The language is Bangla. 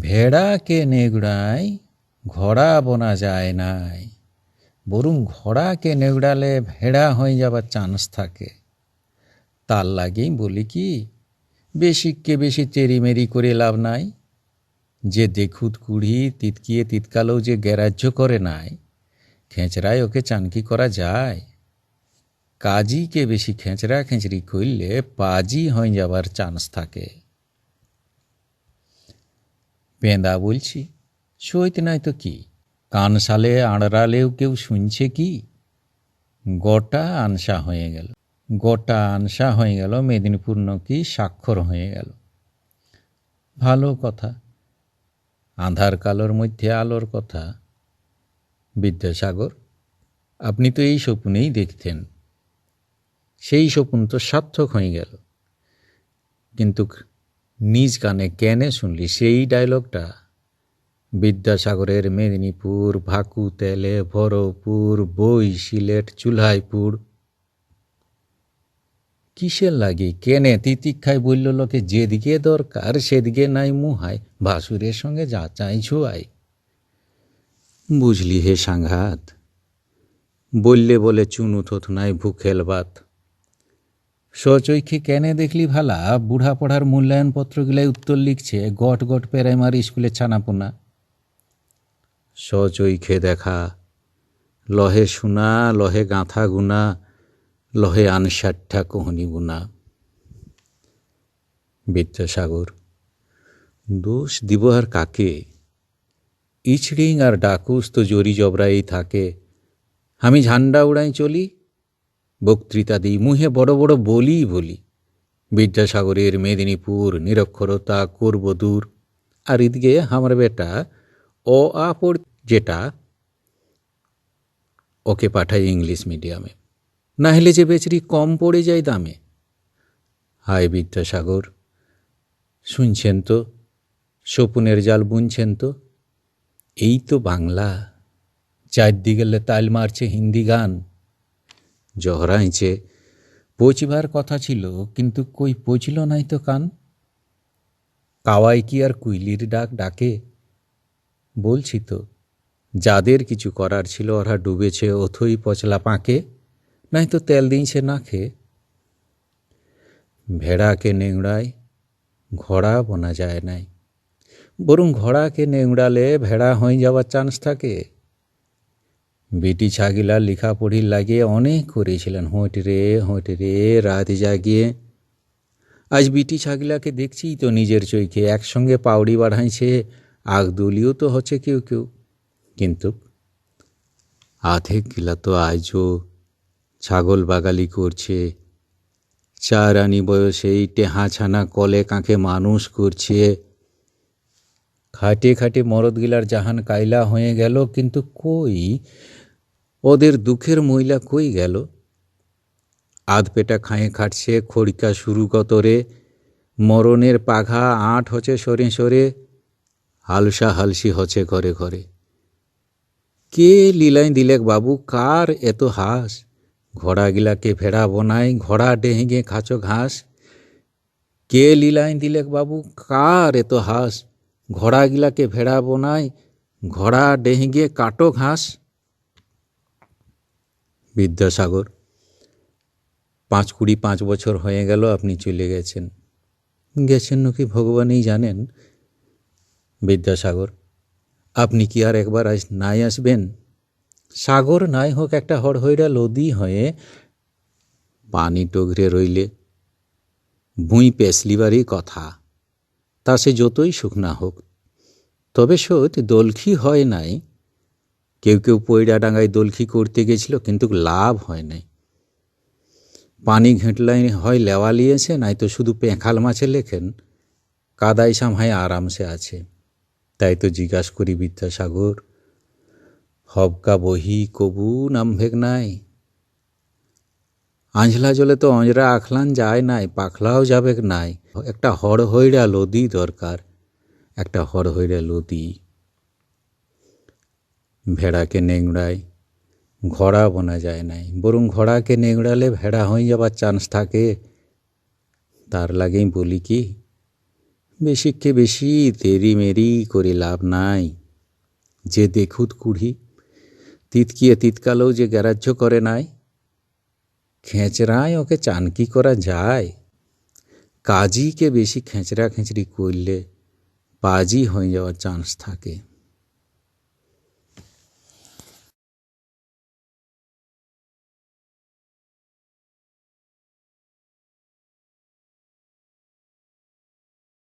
ভেড়াকে নেগড়ায়, ঘোড়া বোনা যায় নাই। বরং ঘোড়াকে নেগড়ালে ভেড়া হয়ে যাবার চান্স থাকে। তার লাগেই বলি কি বেশিকে বেশি চেরিমেরি করে লাভ নাই। যে দেখুত কুড়ি তিতকিয়ে তিতকালেও যে গ্যারাহ্য করে নাই, খেঁচড়ায় ওকে চানকি করা যায়। কাজীকে বেশি খেঁচড়া খেঁচড়ি করলে পাজি হয়ে যাবার চান্স থাকে। পেঁদা বলছি, সইতে নাই তো কি? কানসালে আড়রালেও কেউ শুনছে কি? গোটা আনসা হয়ে গেল। গোটা আনসা হয়ে গেল, মেদিনীপুর নকি স্বাক্ষর হয়ে গেল। ভালো কথা। আধার কালোর মধ্যে আলোর কথা। বিদ্যাসাগর, আপনি তো এই স্বপ্নেই দেখতেন। সেই স্বপ্ন তো সার্থক হয়ে গেল। কিন্তু নিজ কানে কেনে শুনলি। সেই ডায়লগটা বিদ্যাসাগরের মেদিনীপুর, ভাকু তেলে ভরপুর, বই সিলেট চুলহাইপুর। কিসের লাগে? কেনে? তিতিক্ষায় বলল, লোকে যেদিকে দরকার সেদিকে নাই মুহাই, ভাসুরের সঙ্গে যা চাই ছুয়াই। বুঝলি হে সাংঘাত, বললে বলে চুনু থোথ নাই ভুখেল বাত সচৈখে কেনে দেখলি ভালা? বুড়া পড়ার মূল্যায়ন পত্রগুলাই উত্তর লিখছে গট গট প্রাইমারি স্কুলে ছানাপোনা। সচৈখে দেখা, লহে শোনা, লহে গাঁথা গুনা, লহে আনসাঠা কোহনি গুনা বিদ্যাসাগর, দোষ দিব আর কাকে? ইছড়িং আর ডাকুস তো জরি জবরাই থাকে। আমি ঝান্ডা উড়াই চলি বক্তৃতা দিই, মুহে বড় বড় বলি বলি। বিদ্যাসাগরের মেদিনীপুর নিরক্ষরতা করব দূর। আর এদিকে আমার বেটা অ আ পড়, যেটা ওকে পাঠাই ইংলিশ মিডিয়ামে। না হলে যে বেচারি কম পড়ে যায় দামে। হায় বিদ্যাসাগর, শুনছেন তো? স্বপনের জাল বুনছেন তো? এই তো বাংলা। চারদিকে তাল মারছে হিন্দি গান। জহরাইছে পচিবার কথা ছিল, কিন্তু কই পচিল নাই তো কান? কাওয়াই কি আর কুইলির ডাক ডাকে? বলছি তো, যাদের কিছু করার ছিল ওরা ডুবেছে অথই পচলা পাঁকে, নাই তো তেল দিনছে না খেয়ে। ভেড়াকে নেংড়ায়, ঘোড়া বোনা যায় নাই। বরং ঘোড়াকে নেংড়ালে ভেড়া হয়ে যাওয়ার চান্স থাকে। বেটি ছাগিলা লেখাপড়ির লাগিয়ে অনেক করেছিলেন। হোঁট রে হোঁট রে, রাত জাগিয়ে। আজ বিটি ছাগিলাকে দেখছি তো নিজের চৈখে। একসঙ্গে পাউড়ি বাড়াইছে, আগদুলিও তো হচ্ছে কেউ কেউ। কিন্তু আধেক গিলা তো আজও ছাগল বাগালি করছে। চার আনি বয়সেই টেহা ছানা কলে কাঁখে মানুষ করছে। খাটে খাটে মরদগিলার জাহান কাইলা হয়ে গেল, কিন্তু কই ওদের দুঃখের মহিলা কই গেল? আধ পেটা খাঁয়ে খাটছে, খড়িকা শুরু কতরে মরণের পাঘা আট হচ্ছে সরে সরে, হালসা হালসি হচ্ছে ঘরে ঘরে। কে লীলাই দিলেক বাবু, কার এত হাস? ঘোড়াগিলাকে ভেড়া বনাই, ঘোড়া ডেহেগে খাচো ঘাস। কে লীলাইন দিলেক বাবু, কার এত হাস? ঘোড়াগিলাকে ভেড়া বনাই, ঘোড়া ডেহেগে কাটো ঘাস। বিদ্যাসাগর। পাঁচ কুড়ি পাঁচ বছর হয়ে গেল আপনি চলে গেছেন। গেছেন নাকি ভগবানই জানেন? বিদ্যাসাগর, আপনি কি আর একবার আজ নাই আসবেন? সাগর নাই হোক একটা হড়হইরা লদি হয়ে পানি টগরে রইলে। ভুঁই পেসলিবারই কথা, তা সে যতই শুকনা হোক। তবে সত দলখি হয় নাই। কেউ কেউ পয়রা ডাঙায় দলখি করতে গেছিল, কিন্তু লাভ হয় নাই। পানি ঘেঁটলাই হয় লেওয়া লিয়েছে নাই তো শুধু পেঁখাল মাছে লেখেন কাদাই সামহায় আরামসে আছে। তাই তো জিজ্ঞাস করি বিদ্যাসাগর, হবকা বহি কবু নামভেগ নাই। আঁঝলা জলে তো অঁজরা আখলান যায় নাই, পাখলাও যাবেক নাই। একটা হড় হইরা লদি দরকার, একটা হড় হইরা লদি ভেড়াকে নেংড়ায়। ঘোড়া বোনা যায় নাই। বরং ঘোড়াকে নেংড়ালে ভেড়া হয়ে যাবার চান্স থাকে। তার লাগেই বলি কি, বেশিককে বেশি তেরি মেরি করে লাভ নাই। যে দেখুত কুড়ি, তিতকিয়ে তিতকালেও যে গ্যারাহ্য করে নাই। খেঁচড়ায় ওকে চানকি করা যায়? কাজীকে বেশি খেঁচড়া খেঁচড়ি করলে পাজি হয়ে যাওয়ার চান্স থাকে।